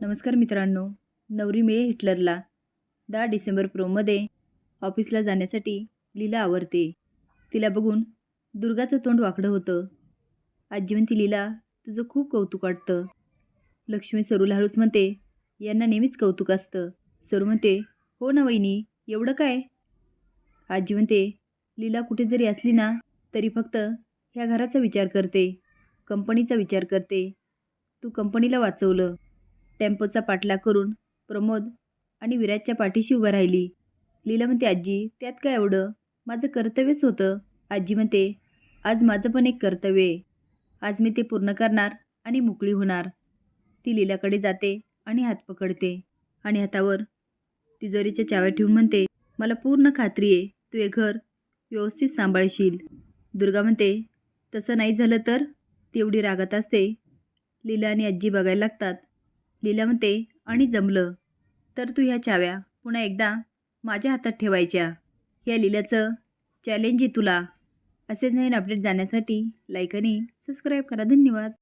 नमस्कार मित्रांनो. नवरी मे हिटलरला. दहा डिसेंबर प्रोमध्ये ऑफिसला जाण्यासाठी लीला आवरते. तिला बघून दुर्गाचं तोंड वाकडं होतं. आजी म्हणते लीला तुझं खूप कौतुक वाटतं. लक्ष्मी सरूला हळूच म्हणते यांना नेहमीच कौतुक असतं. सरू म्हणते हो ना वहिनी एवढं काय? आजी म्हणते लीला कुठे जरी असली ना तरी फक्त ह्या घराचा विचार करते. कंपनीचा विचार करते. तू कंपनीला वाचवलं. टेम्पोचा पाठलाग करून प्रमोद आणि विराजच्या पाठीशी उभं राहिली. लीला म्हणते आजी त्यात काय एवढं? माझं कर्तव्यच होतं. आजी म्हणते आज माझं पण एक कर्तव्य आहे. आज मी ते पूर्ण करणार आणि मोकळी होणार. ती लीलाकडे जाते आणि हात पकडते आणि हातावर तिजोरीच्या चाव्या ठेवून म्हणते मला पूर्ण खात्री आहे. तू हे घर व्यवस्थित सांभाळशील. दुर्गा म्हणते तसं नाही झालं तर? तेवढी रागात असते. लीला आणि आजी बघायला लागतात. लीला म्हणते आणि जमलं. तर तू ह्या चाव्या पुन्हा एकदा माझ्या हातात ठेवायच्या. या लीलाचं चॅलेंज आहे तुला. असेच नवीन अपडेट जाण्यासाठी लाईक आणि सबस्क्राईब करा. धन्यवाद.